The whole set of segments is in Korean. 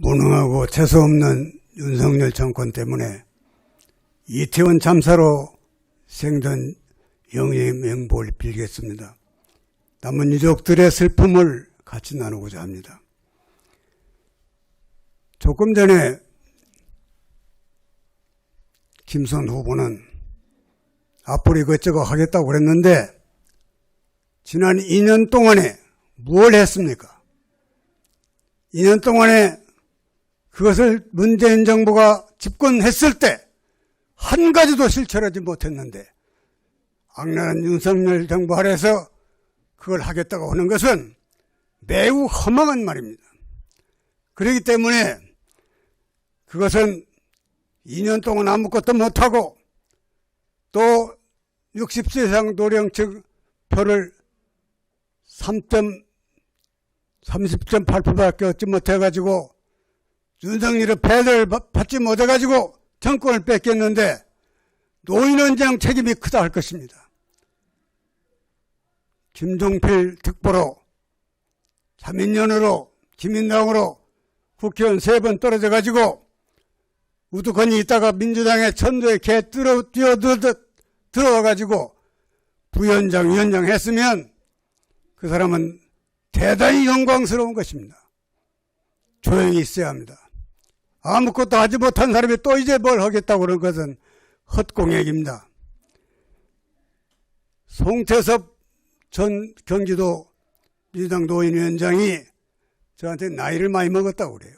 무능하고 재수없는 윤석열 정권 때문에 이태원 참사로 생전 영예의 명복을 빌겠습니다. 남은 유족들의 슬픔을 같이 나누고자 합니다. 조금 전에 김선 후보는 앞으로 이것저것 하겠다고 그랬는데 지난 2년 동안에 무엇을 했습니까? 2년 동안에 그것을 문재인 정부가 집권했을 때 한 가지도 실천하지 못했는데 악랄한 윤석열 정부 아래서 그걸 하겠다고 하는 것은 매우 허망한 말입니다. 그렇기 때문에 그것은 2년 동안 아무것도 못하고 또 60세 이상 노령 층 표를 3. 30.8%밖에 얻지 못해가지고 윤석열의 패를 받지 못해가지고 정권을 뺏겼는데 노인원장 책임이 크다 할 것입니다. 김종필 특보로 3인연으로 기민당으로 국회의원 세 번 떨어져가지고 우두커니 있다가 민주당의 천도에 개 뛰어, 뛰어들듯 들어와가지고 부위원장, 위원장 했으면 그 사람은 대단히 영광스러운 것입니다. 조용히 있어야 합니다. 아무것도 하지 못한 사람이 또 이제 뭘 하겠다고 그런 것은 헛공약입니다. 송태섭 전 경기도 민주당 노인위원장이 저한테 나이를 많이 먹었다고 그래요.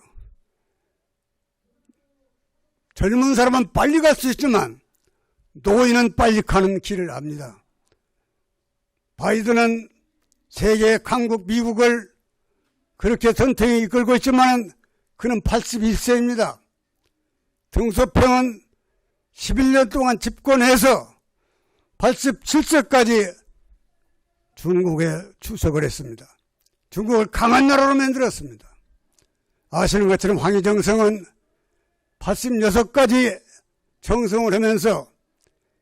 젊은 사람은 빨리 갈 수 있지만 노인은 빨리 가는 길을 압니다. 바이든은 세계 강국 미국을 그렇게 전통이 이끌고 있지만 그는 81세입니다. 등소평은 11년 동안 집권해서 87세까지 중국에 추석을 했습니다. 중국을 강한 나라로 만들었습니다. 아시는 것처럼 황희정성은 86까지 정성을 하면서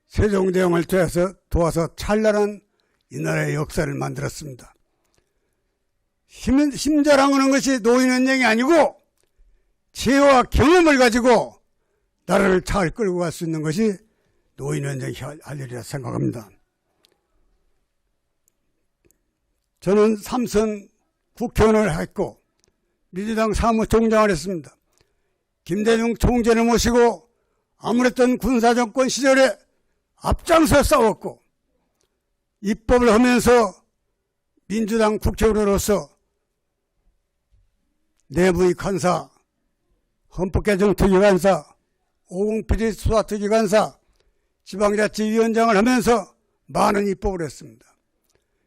세종대왕을 도와서, 도와서 찬란한 이 나라의 역사를 만들었습니다. 힘, 힘자랑 하는 것이 노인원장이 아니고 지혜와 경험을 가지고 나라를 잘 끌고 갈 수 있는 것이 노인원장이 할 일이라 생각합니다. 저는 삼선 국회의원을 했고 민주당 사무총장을 했습니다. 김대중 총재를 모시고 아무랬던 군사정권 시절에 앞장서 싸웠고 입법을 하면서 민주당 국회의원으로서 내부의 간사, 헌법개정 특위간사, 오공필리 수사 특위간사, 지방자치위원장을 하면서 많은 입법을 했습니다.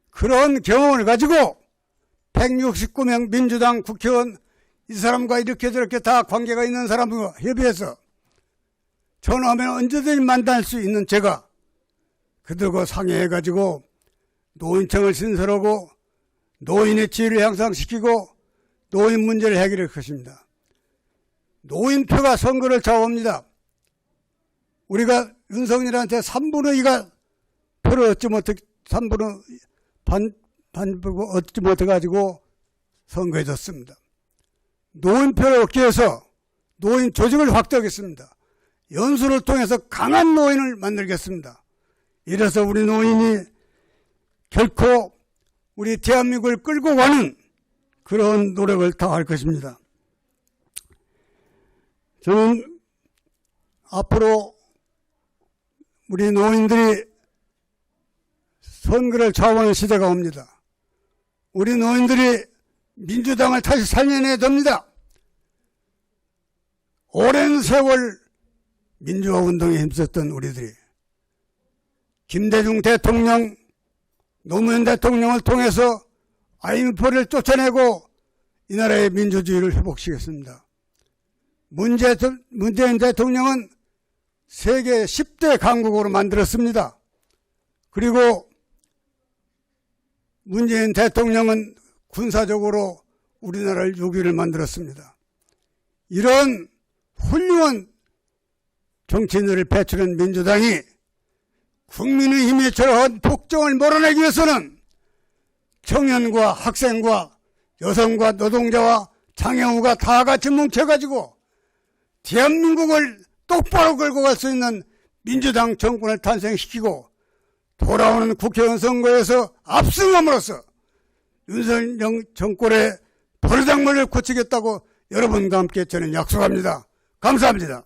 그런 경험을 가지고 169명 민주당 국회의원 이 사람과 이렇게 저렇게 다 관계가 있는 사람과 협의해서 전화하면 언제든지 만날 수 있는 제가 그들과 상의해가지고 노인청을 신설하고 노인의 지위를 향상시키고 노인 문제를 해결할 것입니다. 노인표가 선거를 좌우합니다. 우리가 윤석열한테 3분의 2가 표를 얻지 못해, 3분의 반, 반, 얻지 못해가지고 선거해졌습니다. 노인표를 얻기 위해서 노인 조직을 확대하겠습니다. 연수를 통해서 강한 노인을 만들겠습니다. 이래서 우리 노인이 결코 우리 대한민국을 끌고 가는 그런 노력을 다할 것입니다. 저는 앞으로 우리 노인들이 선거를 좌우하는 시대가 옵니다. 우리 노인들이 민주당을 다시 살려내야 됩니다. 오랜 세월 민주화 운동에 힘썼던 우리들이 김대중 대통령, 노무현 대통령을 통해서 IMF를 쫓아내고 이 나라의 민주주의를 회복시켰습니다. 문재, 문재인 대통령은 세계 10대 강국으로 만들었습니다. 그리고 문재인 대통령은 군사적으로 우리나라를 6위를 만들었습니다. 이런 훌륭한 정치인들을 배출한 민주당이 국민의힘이 저러한 폭정을 몰아내기 위해서는 청년과 학생과 여성과 노동자와 장영우가 다 같이 뭉쳐가지고 대한민국을 똑바로 끌고 갈 수 있는 민주당 정권을 탄생시키고 돌아오는 국회의원 선거에서 압승함으로써 윤석열 정권의 버르장머리를 고치겠다고 여러분과 함께 저는 약속합니다. 감사합니다.